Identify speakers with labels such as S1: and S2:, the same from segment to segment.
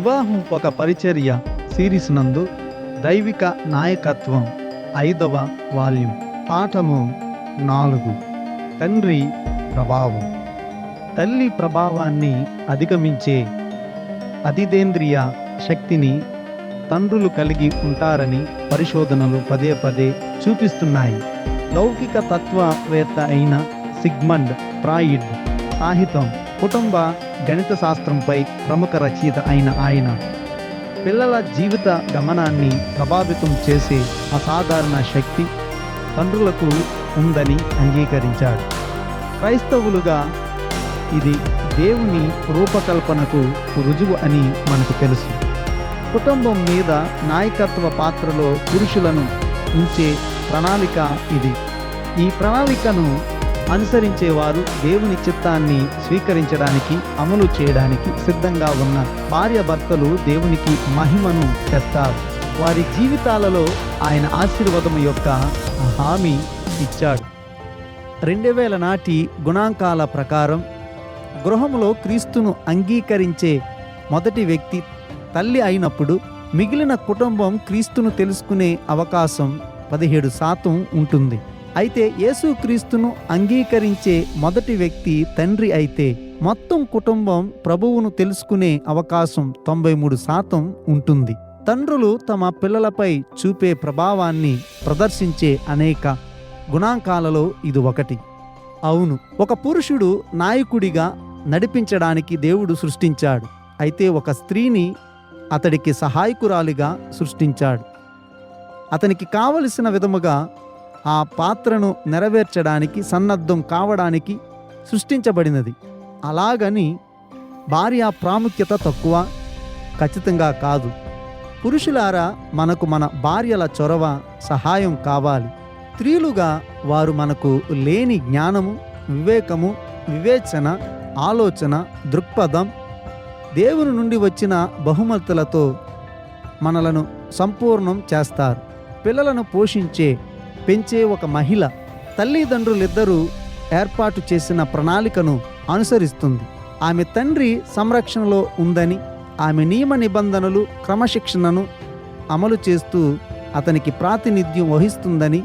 S1: వివాహం ఒక పరిచర్య సిరీస్ నందు దైవిక నాయకత్వం ఐదవ వాల్యూమ్. పాఠము నాలుగు. తండ్రి ప్రభావం. తల్లి ప్రభావాన్ని అధిగమించే అతిదేంద్రియ శక్తిని తండ్రులు కలిగి ఉంటారని పరిశోధనలు పదే పదే చూపిస్తున్నాయి. లౌకిక తత్వవేత్త అయిన సిగ్మండ్ ఫ్రాయిడ్. సాహితం కుటుంబ గణిత శాస్త్రంపై ప్రముఖ రచయిత అయిన ఆయన. పిల్లల జీవిత గమనాన్ని ప్రభావితం చేసే అసాధారణ శక్తి తండ్రులకు ఉందని అంగీకరించాడు. క్రైస్తవులుగా ఇది దేవుని రూపకల్పనకు రుజువు అని మనకు తెలుసు. కుటుంబం మీద నాయకత్వ పాత్రలో పురుషులను ఉంచే ప్రణాళిక ఇది. ఈ ప్రణాళికను అనుసరించేవారు దేవుని చిత్తాన్ని స్వీకరించడానికి అమలు చేయడానికి సిద్ధంగా ఉన్న భార్యాభర్తలు దేవునికి మహిమను తెస్తారు. వారి జీవితాలలో ఆయన ఆశీర్వాదం యొక్క హామీ ఇచ్చాడు. రెండు వేల నాటి గుణాంకాల ప్రకారం గృహంలో క్రీస్తును అంగీకరించే మొదటి వ్యక్తి తల్లి అయినప్పుడు మిగిలిన కుటుంబం క్రీస్తును తెలుసుకునే అవకాశం పదిహేడు శాతం ఉంటుంది. అయితే యేసుక్రీస్తును అంగీకరించే మొదటి వ్యక్తి తండ్రి అయితే మొత్తం కుటుంబం ప్రభువును తెలుసుకునే అవకాశం తొంభై మూడు శాతం ఉంటుంది. తండ్రులు తమ పిల్లలపై చూపే ప్రభావాన్ని ప్రదర్శించే అనేక గుణాంకాలలో ఇది ఒకటి. అవును ఒక పురుషుడు నాయకుడిగా నడిపించడానికి దేవుడు సృష్టించాడు. అయితే ఒక స్త్రీని అతడికి సహాయకురాలిగా సృష్టించాడు. అతనికి కావలసిన విధముగా ఆ పాత్రను నెరవేర్చడానికి సన్నద్ధం కావడానికి సృష్టించబడినది. అలాగని భార్య ప్రాముఖ్యత తక్కువ ఖచ్చితంగా కాదు. పురుషులారా మనకు మన భార్యల చొరవ సహాయం కావాలి. స్త్రీలుగా వారు మనకు లేని జ్ఞానము వివేకము వివేచన ఆలోచన దృక్పథం దేవుని నుండి వచ్చిన బహుమతులతో మనలను సంపూర్ణం చేస్తారు. పిల్లలను పోషించే పెంచే ఒక మహిళ తల్లిదండ్రులిద్దరూ ఏర్పాటు చేసిన ప్రణాళికను అనుసరిస్తుంది. ఆమె తండ్రి సంరక్షణలో ఉందని ఆమె నియమ నిబంధనలు క్రమశిక్షణను అమలు చేస్తూ అతనికి ప్రాతినిధ్యం వహిస్తుందని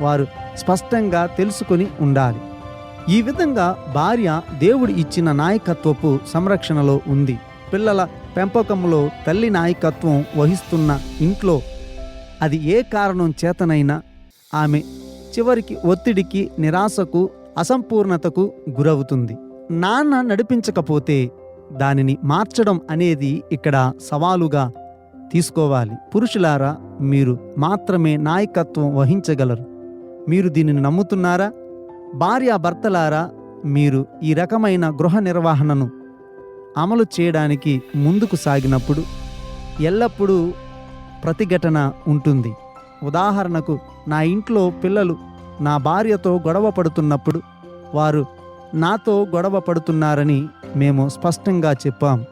S1: వారు స్పష్టంగా తెలుసుకొని ఉండాలి. ఈ విధంగా భార్య దేవుడు ఇచ్చిన నాయకత్వపు సంరక్షణలో ఉంది. పిల్లల పెంపకంలో తల్లి నాయకత్వం వహిస్తున్న ఇంట్లో అది ఏ కారణం చేతనైనా ఆమె చివరికి ఒత్తిడికి నిరాశకు అసంపూర్ణతకు గురవుతుంది. నాన్న నడిపించకపోతే దానిని మార్చడం అనేది ఇక్కడ సవాలుగా తీసుకోవాలి. పురుషులారా మీరు మాత్రమే నాయకత్వం వహించగలరు. మీరు దీనిని నమ్ముతున్నారా? భార్యాభర్తలారా మీరు ఈ రకమైన గృహ నిర్వహణను అమలు చేయడానికి ముందుకు సాగినప్పుడు ఎల్లప్పుడూ ప్రతిఘటన ఉంటుంది. ఉదాహరణకు నా ఇంట్లో పిల్లలు నా భార్యతో గొడవ పడుతున్నప్పుడు వారు నాతో గొడవ పడుతున్నారని మేము స్పష్టంగా చెప్పాం.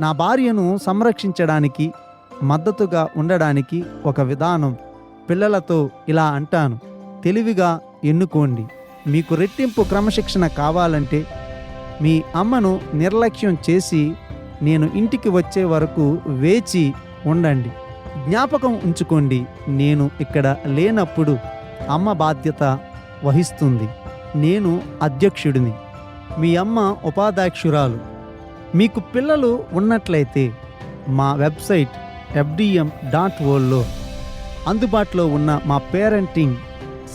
S1: నా భార్యను సంరక్షించడానికి మద్దతుగా ఉండడానికి ఒక విధానం పిల్లలతో ఇలా అంటాను. తెలివిగా ఎన్నుకోండి. మీకు రెట్టింపు క్రమశిక్షణ కావాలంటే మీ అమ్మను నిర్లక్ష్యం చేసి నేను ఇంటికి వచ్చే వరకు వేచి ఉండండి. జ్ఞాపకం ఉంచుకోండి. నేను ఇక్కడ లేనప్పుడు అమ్మ బాధ్యత వహిస్తుంది. నేను అధ్యక్షుడిని. మీ అమ్మ ఉపాధ్యక్షురాలు. మీకు పిల్లలు ఉన్నట్లయితే మా వెబ్సైట్ ఎఫ్డిఎం డాట్ ఓల్లో అందుబాటులో ఉన్న మా పేరెంటింగ్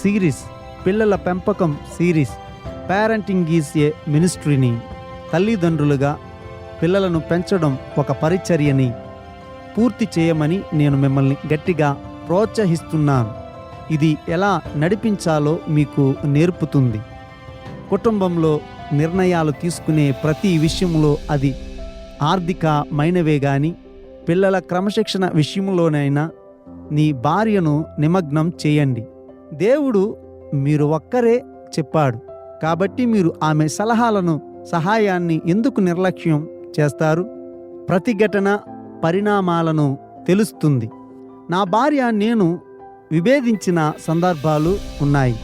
S1: సిరీస్ పిల్లల పెంపకం సిరీస్ పేరెంటింగ్ ఈజ్ ఏ మినిస్ట్రీని తల్లిదండ్రులుగా పిల్లలను పెంచడం ఒక పరిచర్యని పూర్తి చేయమని నేను మిమ్మల్ని గట్టిగా ప్రోత్సహిస్తున్నాను. ఇది ఎలా నడిపించాలో మీకు నేర్పుతుంది. కుటుంబంలో నిర్ణయాలు తీసుకునే ప్రతి విషయంలో అది ఆర్థికమైనవే కానీ పిల్లల క్రమశిక్షణ విషయంలోనైనా నీ భార్యను నిమగ్నం చేయండి. దేవుడు మీరు ఒక్కరే చెప్పాడు. కాబట్టి మీరు ఆమె సలహాలను సహాయాన్ని ఎందుకు నిర్లక్ష్యం చేస్తారు? ప్రతిఘటన పరిణామాలను తెలుస్తుంది. నా భార్య నేను విభేదించిన సందర్భాలు ఉన్నాయి.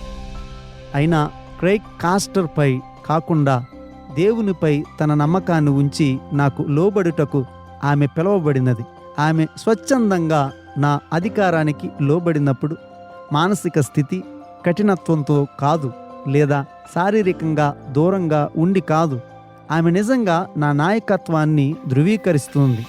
S1: అయినా క్రైక్ కాస్టర్పై కాకుండా దేవునిపై తన నమ్మకాన్ని ఉంచి నాకు లోబడుటకు ఆమె పిలువబడినది. ఆమె స్వచ్ఛందంగా నా అధికారానికి లోబడినప్పుడు మానసిక స్థితి కఠినత్వంతో కాదు లేదా శారీరకంగా దూరంగా ఉండి కాదు. ఆమె నిజంగా నా నాయకత్వాన్ని ధృవీకరిస్తుంది.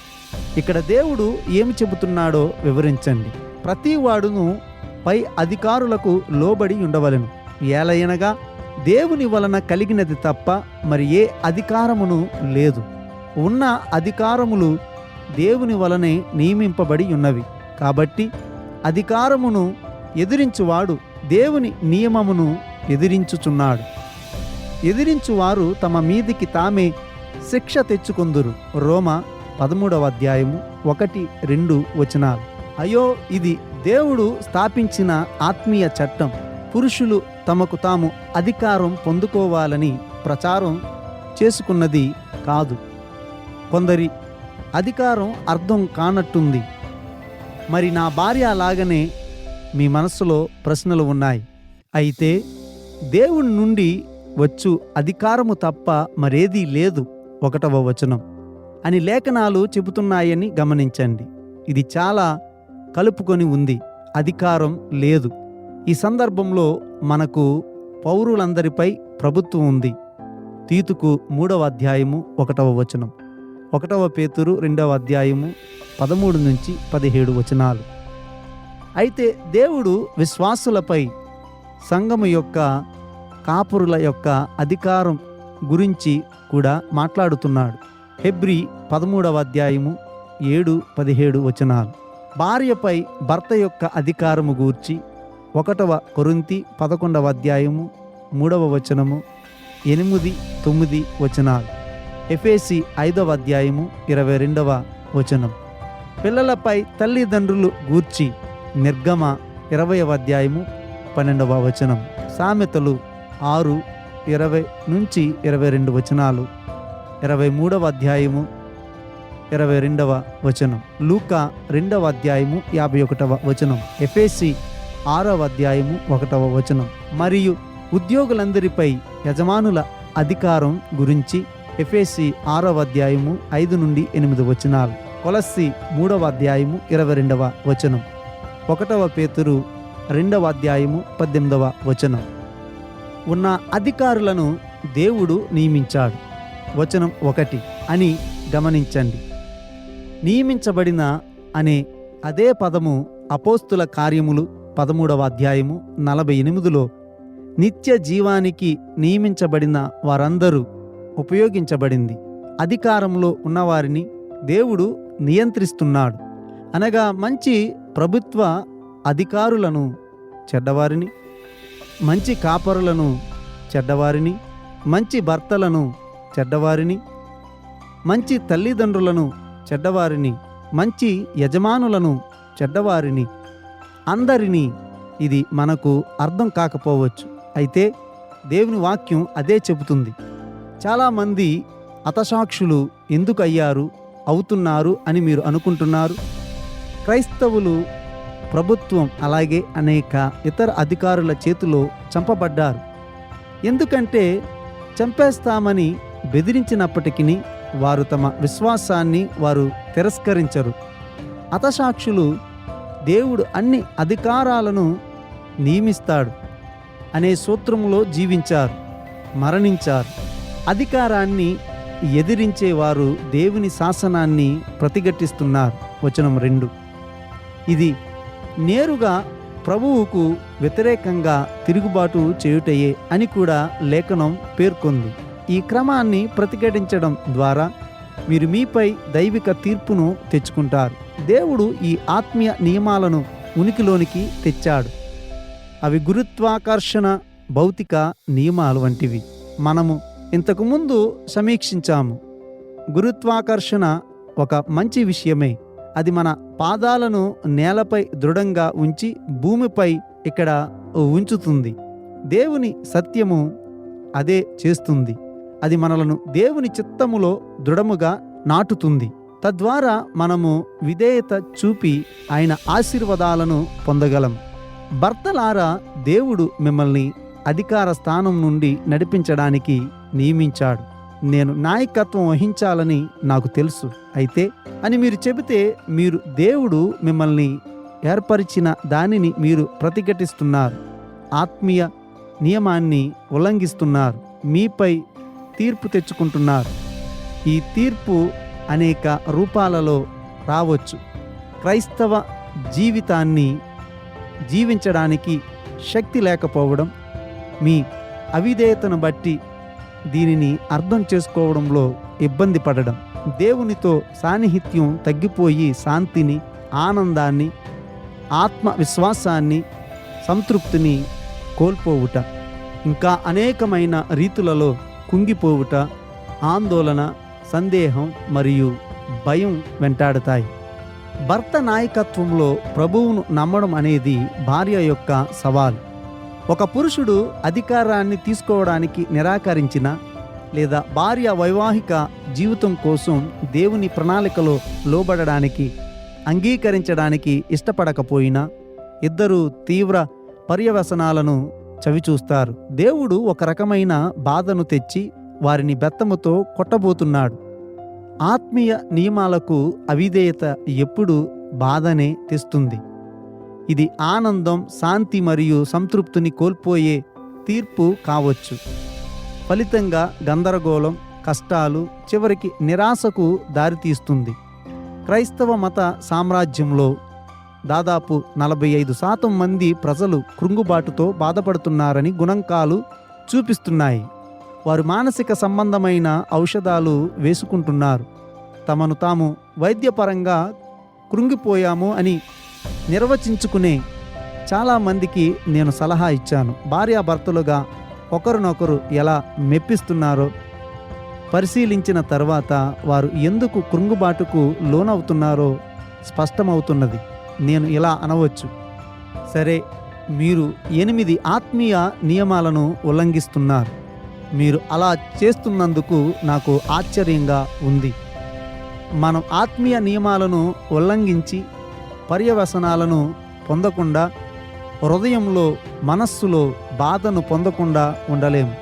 S1: ఇక్కడ దేవుడు ఏమి చెబుతున్నాడో వివరించండి. ప్రతి వాడును పై అధికారులకు లోబడి ఉండవలెను. ఏలయనగా దేవుని వలన కలిగినది తప్ప మరి ఏ అధికారమును లేదు. ఉన్న అధికారములు దేవుని వలనే నియమింపబడి ఉన్నవి. కాబట్టి అధికారమును ఎదిరించువాడు దేవుని నియమమును ఎదిరించుచున్నాడు. ఎదిరించువారు తమ మీదికి తామే శిక్ష తెచ్చుకొందురు. రోమ పదమూడవ అధ్యాయము ఒకటి రెండు వచనాలు. అయ్యో ఇది దేవుడు స్థాపించిన ఆత్మీయ చట్టం. పురుషులు తమకు తాము అధికారం పొందుకోవాలని ప్రచారం చేసుకున్నది కాదు. కొందరి అధికారం అర్థం కానట్టుంది. మరి నా భార్య లాగానే మీ మనస్సులో ప్రశ్నలు ఉన్నాయి. అయితే దేవుని నుండి వచ్చు అధికారము తప్ప మరేదీ లేదు. ఒకటవ వచనం. అని లేఖనాలు చెబుతున్నాయని గమనించండి. ఇది చాలా కలుపుకొని ఉంది. అధికారం లేదు. ఈ సందర్భంలో మనకు పౌరులందరిపై ప్రభుత్వం ఉంది. తీతుకు మూడవ అధ్యాయము ఒకటవ వచనం. ఒకటవ పేతురు రెండవ అధ్యాయము పదమూడు నుంచి పదిహేడు వచనాలు. అయితే దేవుడు విశ్వాసులపై సంఘము యొక్క కాపురుల యొక్క అధికారం గురించి కూడా మాట్లాడుతున్నాడు. హెబ్రి పదమూడవ అధ్యాయము ఏడు పదిహేడు వచనాలు. భార్యపై భర్త యొక్క అధికారము గూర్చి ఒకటవ కొరింతి పదకొండవ అధ్యాయము మూడవ వచనము ఎనిమిది తొమ్మిది వచనాలు. ఎఫేసి ఐదవ అధ్యాయము ఇరవై రెండవ వచనం. పిల్లలపై తల్లిదండ్రులు గూర్చి నిర్గమ ఇరవైవ అధ్యాయము పన్నెండవ వచనం. సామెతలు ఆరు ఇరవై నుంచి ఇరవై రెండు వచనాలు. ఇరవై మూడవ అధ్యాయము ఇరవై రెండవ వచనం. లూకా రెండవ అధ్యాయము యాభై ఒకటవ వచనం. ఎఫేసి ఆరవ అధ్యాయము ఒకటవ వచనం. మరియు ఉద్యోగులందరిపై యజమానుల అధికారం గురించి ఎఫేసి ఆరవ అధ్యాయము ఐదు నుండి ఎనిమిది వచనాలు. కొలస్సి మూడవ అధ్యాయము ఇరవై రెండవ వచనం. ఒకటవ పేతురు రెండవ అధ్యాయము పద్దెనిమిదవ వచనం. ఉన్న అధికారులను దేవుడు నియమించాడు. వచనం ఒకటి అని గమనించండి. నియమించబడిన అనే అదే పదము అపోస్తుల కార్యములు పదమూడవ అధ్యాయము నలభై ఎనిమిదిలో నిత్య జీవానికి నియమించబడిన వారందరూ ఉపయోగించబడింది. అధికారంలో ఉన్నవారిని దేవుడు నియంత్రిస్తున్నాడు. అనగా మంచి ప్రభుత్వ అధికారులను చెడ్డవారిని మంచి కాపరులను చెడ్డవారిని మంచి భర్తలను చెడ్డవారిని మంచి తల్లిదండ్రులను చెడ్డవారిని మంచి యజమానులను చెడ్డవారిని అందరినీ ఇది మనకు అర్థం కాకపోవచ్చు. అయితే దేవుని వాక్యం అదే చెబుతుంది. చాలామంది హతసాక్షులు ఎందుకు అయ్యారు అవుతున్నారు అని మీరు అనుకుంటున్నారు? క్రైస్తవులు ప్రభుత్వం అలాగే అనేక ఇతర అధికారుల చేతిలో చంపబడ్డారు. ఎందుకంటే చంపేస్తామని బెదిరించినప్పటికీ వారు తమ విశ్వాసాన్ని వారు తిరస్కరించరు. హతసాక్షులు దేవుడు అన్ని అధికారాలను నియమిస్తాడు అనే సూత్రంలో జీవించారు మరణించారు. అధికారాన్ని ఎదిరించేవారు దేవుని శాసనాన్ని ప్రతిఘటిస్తున్నారు. వచనం రెండు. ఇది నేరుగా ప్రభువుకు వ్యతిరేకంగా తిరుగుబాటు చేయుటయే అని కూడా లేఖనం పేర్కొంది. ఈ క్రమాన్ని ప్రతిఘటించడం ద్వారా మీరు మీపై దైవిక తీర్పును తెచ్చుకుంటారు. దేవుడు ఈ ఆత్మీయ నియమాలను ఉనికిలోనికి తెచ్చాడు. అవి గురుత్వాకర్షణ భౌతిక నియమాలు వంటివి. మనము ఇంతకుముందు సమీక్షించాము. గురుత్వాకర్షణ ఒక మంచి విషయమే. అది మన పాదాలను నేలపై దృఢంగా ఉంచి భూమిపై ఇక్కడ ఉంచుతుంది. దేవుని సత్యము అదే చేస్తుంది. అది మనలను దేవుని చిత్తములో దృఢముగా నాటుతుంది. తద్వారా మనము విధేయత చూపి ఆయన ఆశీర్వాదాలను పొందగలం. భర్తలారా దేవుడు మిమ్మల్ని అధికార స్థానం నుండి నడిపించడానికి నియమించాడు. నేను నాయకత్వం వహించాలని నాకు తెలుసు. అయితే అని మీరు చెబితే మీరు దేవుడు మిమ్మల్ని ఏర్పరిచిన దానిని మీరు ప్రతిఘటిస్తున్నారు. ఆత్మీయ నియమాన్ని ఉల్లంఘిస్తున్నారు. మీపై తీర్పు తెచ్చుకుంటున్నారు. ఈ తీర్పు అనేక రూపాలలో రావచ్చు. క్రైస్తవ జీవితాన్ని జీవించడానికి శక్తి లేకపోవడం మీ అవిధేయతను బట్టి దీనిని అర్థం చేసుకోవడంలో ఇబ్బంది పడడం దేవునితో సాన్నిహిత్యం తగ్గిపోయి శాంతిని ఆనందాన్ని ఆత్మవిశ్వాసాన్ని సంతృప్తిని కోల్పోవుట. ఇంకా అనేకమైన రీతులలో కుంగిపోవుట ఆందోళన సందేహం మరియు భయం వెంటాడతాయి. భర్త నాయకత్వంలో ప్రభువును నమ్మడం అనేది భార్య యొక్క సవాల్. ఒక పురుషుడు అధికారాన్ని తీసుకోవడానికి నిరాకరించిన లేదా భార్య వైవాహిక జీవితం కోసం దేవుని ప్రణాళికలో లోబడడానికి అంగీకరించడానికి ఇష్టపడకపోయినా ఇద్దరు తీవ్ర పర్యవసనాలను చవిచూస్తారు దేవుడు ఒక రకమైన బాధను తెచ్చి వారిని బెత్తముతో కొట్టబోతున్నాడు. ఆత్మీయ నియమాలకు అవిధేయత ఎప్పుడు బాధనే తెస్తుంది. ఇది ఆనందం శాంతి మరియు సంతృప్తిని కోల్పోయే తీర్పు కావచ్చు. ఫలితంగా గందరగోళం కష్టాలు చివరికి నిరాశకు దారితీస్తుంది. క్రైస్తవ మత సామ్రాజ్యంలో దాదాపు నలభై ఐదు శాతం మంది ప్రజలు కృంగుబాటుతో బాధపడుతున్నారని గుణంకాలు చూపిస్తున్నాయి. వారు మానసిక సంబంధమైన ఔషధాలు వేసుకుంటున్నారు. తమను తాము వైద్యపరంగా కృంగిపోయాము అని నిర్వచించుకునే చాలామందికి నేను సలహా ఇచ్చాను. భార్యాభర్తలుగా ఒకరినొకరు ఎలా మెప్పిస్తున్నారో పరిశీలించిన తర్వాత వారు ఎందుకు కృంగుబాటుకు లోనవుతున్నారో స్పష్టమవుతున్నది. నేను ఇలా అనవచ్చు. సరే మీరు ఎనిమిది ఆత్మీయ నియమాలను ఉల్లంఘిస్తున్నారు. మీరు అలా చేస్తున్నందుకు నాకు ఆశ్చర్యంగా ఉంది. మనం ఆత్మీయ నియమాలను ఉల్లంఘించి పర్యవసనాలను పొందకుండా హృదయంలో మనస్సులో బాధను పొందకుండా ఉండలేము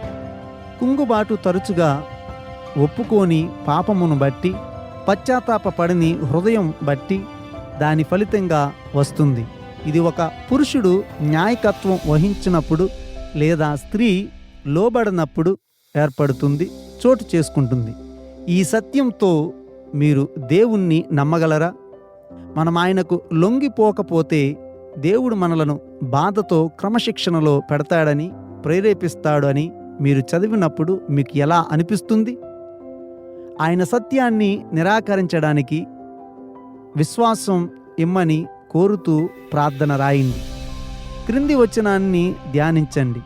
S1: కుంగుబాటు తరచుగా ఒప్పుకోని పాపమును బట్టి పశ్చాత్తాపపడని హృదయం బట్టి దాని ఫలితంగా వస్తుంది. ఇది ఒక పురుషుడు న్యాయకత్వం వహించినప్పుడు లేదా స్త్రీ లోబడినప్పుడు ఏర్పడుతుంది చోటు చేసుకుంటుంది. ఈ సత్యంతో మీరు దేవుణ్ణి నమ్మగలరా? మనం ఆయనకు లొంగిపోకపోతే దేవుడు మనలను బాధతో క్రమశిక్షణలో పెడతాడని ప్రేరేపిస్తాడు అని మీరు చదివినప్పుడు మీకు ఎలా అనిపిస్తుంది? ఆయన సత్యాన్ని నిరాకరించడానికి విశ్వాసం ఇమ్మని కోరుతూ ప్రార్థన రాయండి క్రింది వచనాన్ని ధ్యానించండి.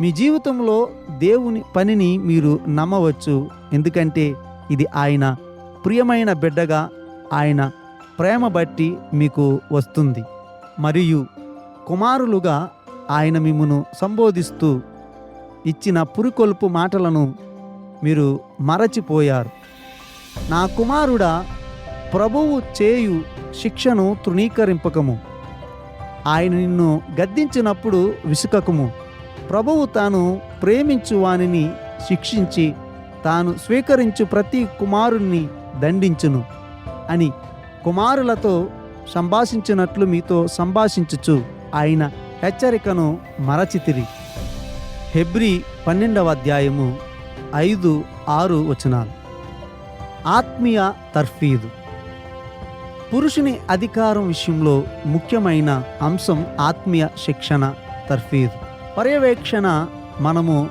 S1: మీ జీవితంలో దేవుని పనిని మీరు నమ్మవచ్చు. ఎందుకంటే ఇది ఆయన ప్రియమైన బిడ్డగా ఆయన ప్రేమ బట్టి మీకు వస్తుంది. మరియు కుమారులుగా ఆయన మిమ్మను సంబోధిస్తూ ఇచ్చిన పురికొల్పు మాటలను మీరు మరచిపోయారు. నా కుమారుడా ప్రభువు చేయు శిక్షను తృణీకరింపకము. ఆయన నిన్ను గద్దించినప్పుడు విసుకకము. ప్రభువు తాను ప్రేమించు వానిని శిక్షించి తాను స్వీకరించు ప్రతి కుమారుణ్ణి దండించును అని కుమారులతో సంభాషించినట్లు మీతో సంభాషించుచు ఆయన హెచ్చరికను మరచితిరి. హెబ్రి పన్నెండవ అధ్యాయము ఐదు ఆరు వచనాలు. ఆత్మీయ తర్ఫీదు. పురుషుని అధికారం విషయంలో ముఖ్యమైన అంశం ఆత్మీయ శిక్షణ తర్ఫీద్. పర్యవేక్షణ మనము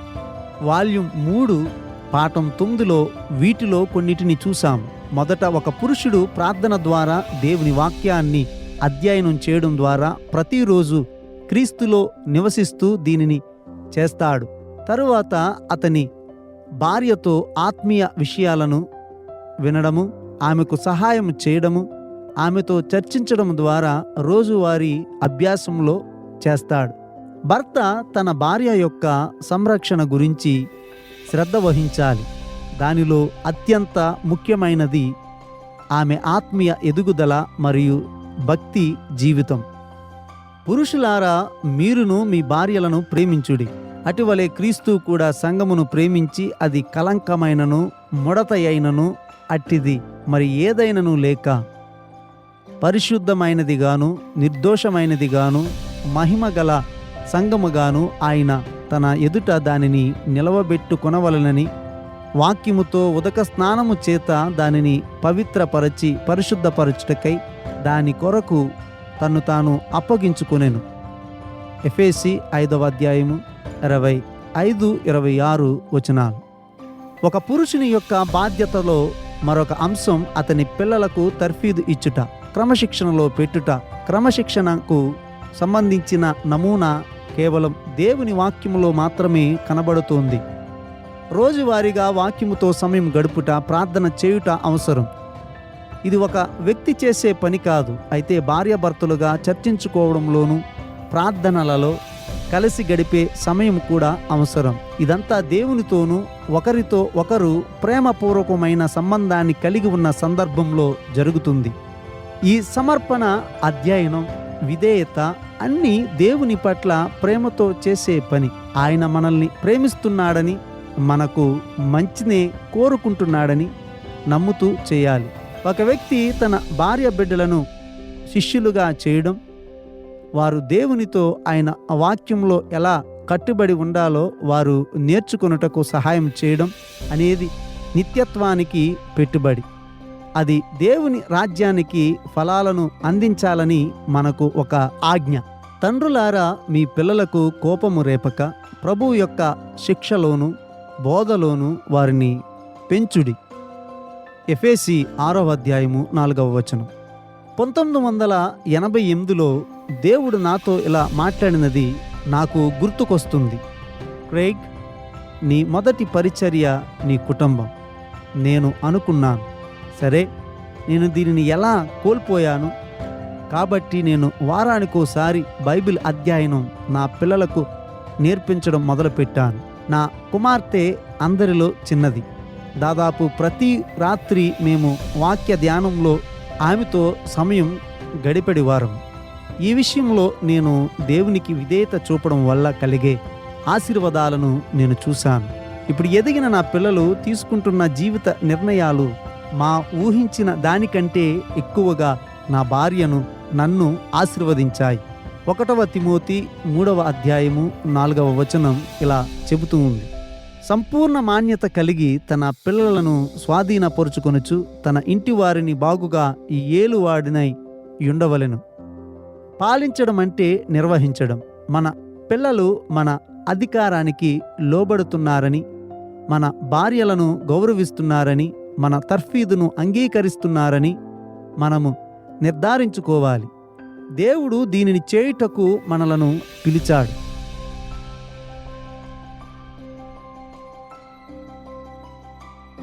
S1: వాల్యూమ్ మూడు పాఠం తొమ్మిదిలో వీటిలో కొన్నిటిని చూసాం మొదట ఒక పురుషుడు ప్రార్థన ద్వారా దేవుని వాక్యాన్ని అధ్యయనం చేయడం ద్వారా ప్రతిరోజు క్రీస్తులో నివసిస్తూ దీనిని చేస్తాడు. తరువాత అతని భార్యతో ఆత్మీయ విషయాలను వినడము ఆమెకు సహాయం చేయడము ఆమెతో చర్చించడం ద్వారా రోజువారీ అభ్యాసంలో చేస్తాడు. భర్త తన భార్య యొక్క సంరక్షణ గురించి శ్రద్ధ వహించాలి. దానిలో అత్యంత ముఖ్యమైనది ఆమె ఆత్మీయ ఎదుగుదల మరియు భక్తి జీవితం. పురుషులారా మీరును మీ భార్యలను ప్రేమించుడి. అటువలే క్రీస్తు కూడా సంఘమును ప్రేమించి అది కలంకమైనను ముడత అయినను అట్టిది. మరి ఏదైనను లేక పరిశుద్ధమైనదిగాను నిర్దోషమైనదిగాను మహిమగల సంగముగాను ఆయన తన ఎదుట దానిని నిలవబెట్టుకొనవలనని వాక్యముతో ఉదక స్నానము చేత దానిని పవిత్రపరచి పరిశుద్ధపరచుటకై దాని కొరకు తను తాను అప్పగించుకునేను. ఎఫేసి ఐదవ అధ్యాయము ఇరవై ఐదు ఇరవై ఆరు వచనాలు. ఒక పురుషుని యొక్క బాధ్యతలో మరొక అంశం అతని పిల్లలకు తర్ఫీదు ఇచ్చుట. క్రమశిక్షణలో పెట్టుట క్రమశిక్షణకు సంబంధించిన నమూనా కేవలం దేవుని వాక్యములో మాత్రమే కనబడుతోంది. రోజువారీగా వాక్యముతో సమయం గడుపుట ప్రార్థన చేయుట అవసరం. ఇది ఒక వ్యక్తి చేసే పని కాదు. అయితే భార్యాభర్తలుగా చర్చించుకోవడంలోనూ ప్రార్థనలలో కలిసి గడిపే సమయం కూడా అవసరం. ఇదంతా దేవునితోనూ ఒకరితో ఒకరు ప్రేమపూర్వకమైన సంబంధాన్ని కలిగి ఉన్న సందర్భంలో జరుగుతుంది. ఈ సమర్పణ అధ్యయనం విధేయత అన్నీ దేవుని పట్ల ప్రేమతో చేసే పని. ఆయన మనల్ని ప్రేమిస్తున్నాడని మనకు మంచినే కోరుకుంటున్నాడని నమ్ముతూ చేయాలి. ఒక వ్యక్తి తన భార్య బిడ్డలను శిష్యులుగా చేయడం వారు దేవునితో ఆయన వాక్యంలో ఎలా కట్టుబడి ఉండాలో వారు నేర్చుకొనుటకు సహాయం చేయడం అనేది నిత్యత్వానికి పెట్టుబడి. అది దేవుని రాజ్యానికి ఫలాలను అందించాలని మనకు ఒక ఆజ్ఞ. తండ్రులారా మీ పిల్లలకు కోపము రేపక ప్రభువు యొక్క శిక్షలోను బోధలోను వారిని పెంచుడి. ఎఫేసి ఆరవ అధ్యాయము నాలుగవ వచనం. పంతొమ్మిది వందల ఎనభై ఎనిమిదిలో దేవుడు నాతో ఇలా మాట్లాడినది నాకు గుర్తుకొస్తుంది. క్రేగ్ నీ మొదటి పరిచర్య నీ కుటుంబం. నేను అనుకున్నాను. సరే నేను దీనిని ఎలా కోల్పోయాను? కాబట్టి నేను వారానికోసారి బైబిల్ అధ్యయనం నా పిల్లలకు నేర్పించడం మొదలుపెట్టాను. నా కుమార్తె అందరిలో చిన్నది. దాదాపు ప్రతి రాత్రి మేము వాక్య ధ్యానంలో ఆమెతో సమయం గడిపడి వారం ఈ విషయంలో నేను దేవునికి విధేయత చూపడం వల్ల కలిగే ఆశీర్వాదాలను నేను చూశాను. ఇప్పుడు ఎదిగిన నా పిల్లలు తీసుకుంటున్న జీవిత నిర్ణయాలు మా ఊహించిన దానికంటే ఎక్కువగా నా భార్యను నన్ను ఆశీర్వదించాయి. ఒకటవ తిమోతి మూడవ అధ్యాయము నాలుగవ వచనం ఇలా చెబుతూ ఉంది. సంపూర్ణ మాన్యత కలిగి తన పిల్లలను స్వాధీనపరుచుకొనుచు తన ఇంటి వారిని బాగుగా ఈ ఏలువాడినై ఉండవలెను పాలించడం అంటే నిర్వహించడం. మన పిల్లలు మన అధికారానికి లోబడుతున్నారని మన భార్యలను గౌరవిస్తున్నారని మన తర్ఫీదును అంగీకరిస్తున్నారని మనము నిర్ధారించుకోవాలి. దేవుడు దీనిని చేయుటకు మనలను పిలిచాడు.